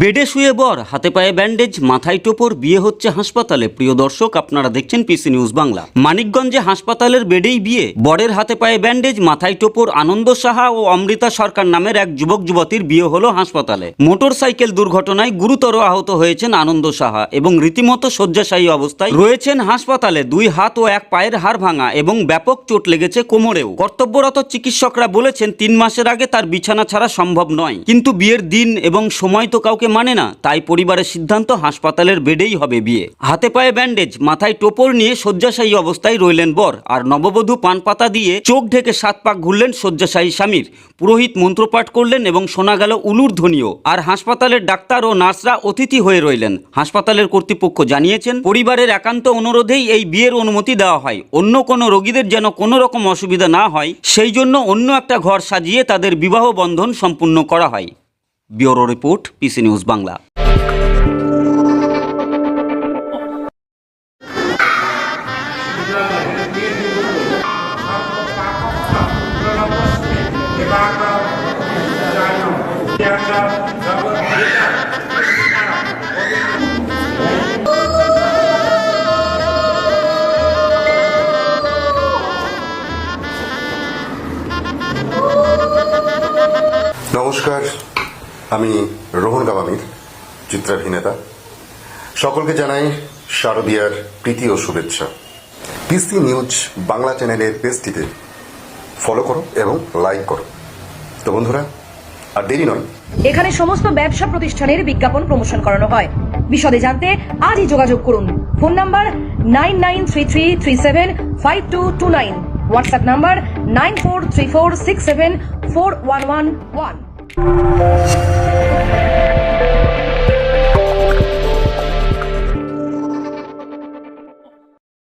বেডে শুয়ে বর, হাতে পায়ে ব্যান্ডেজ, মাথায় টোপর, বিয়ে হচ্ছে হাসপাতালে। প্রিয় দর্শক, আপনারা দেখছেন পিসি নিউজ বাংলা। মানিকগঞ্জে হাসপাতালের বেডেই বিয়ে, বরের হাতে পায়ে ব্যান্ডেজ, মাথায় টোপর, আনন্দ সাহা ও অমৃতা সরকার নামের এক যুবক যুবতীর বিয়ে হলো হাসপাতালে। মোটর সাইকেল দুর্ঘটনায় গুরুতর আহত হয়েছেন আনন্দ সাহা এবং রীতিমতো শয্যাশায়ী অবস্থায় রয়েছেন হাসপাতালে, দুই হাত ও এক পায়ের হাড় ভাঙা এবং ব্যাপক চোট লেগেছে কোমরেও। কর্তব্যরত চিকিৎসকরা বলেছেন, তিন মাসের আগে তার বিছানা ছাড়া সম্ভব নয়। কিন্তু বিয়ের দিন এবং সময় তো কাউকে মানে না, তাই পরিবারের সিদ্ধান্ত হাসপাতালের বেডেই হবে বিয়ে। হাতে পায়ে ব্যান্ডেজ, মাথায় টোপর নিয়ে শয্যাশায়ী অবস্থায় রইলেন বর, আর নববধূ পান পাতা দিয়ে চোখ ঢেকে সাত পাক ঘুরলেন শয্যাশায়ী স্বামীর। পুরোহিত মন্ত্রপাঠ করলেন এবং শোনা গেল উলুর ধ্বনিও, আর হাসপাতালের ডাক্তার ও নার্সরা অতিথি হয়ে রইলেন। হাসপাতালের কর্তৃপক্ষ জানিয়েছেন, পরিবারের একান্ত অনুরোধেই এই বিয়ের অনুমতি দেওয়া হয়। অন্য কোনো রোগীদের যেন কোনো রকম অসুবিধা না হয়, সেই জন্য অন্য একটা ঘর সাজিয়ে তাদের বিবাহ বন্ধন সম্পূর্ণ করা হয়। Bureau report PC news Bangla. নমস্কার। আমি রোহন গামামির চিত্রাভিনেতা সকলকে জানাই শারদীয়ার প্রীতি ও শুভেচ্ছা। পিসি নিউজ বাংলা চ্যানেলের পেজটিতে ফলো করো এবং লাইক করো। তো বন্ধুরা, আর দেরি নয়। এখানে সমস্ত ব্যবসা প্রতিষ্ঠানের বিজ্ঞাপন প্রমোশন করানো হয়। বিশদে জানতে আজই যোগাযোগ করুন। Phone number nine nine three three three seven five two two nine. WhatsApp number nine four three four six seven four one one one.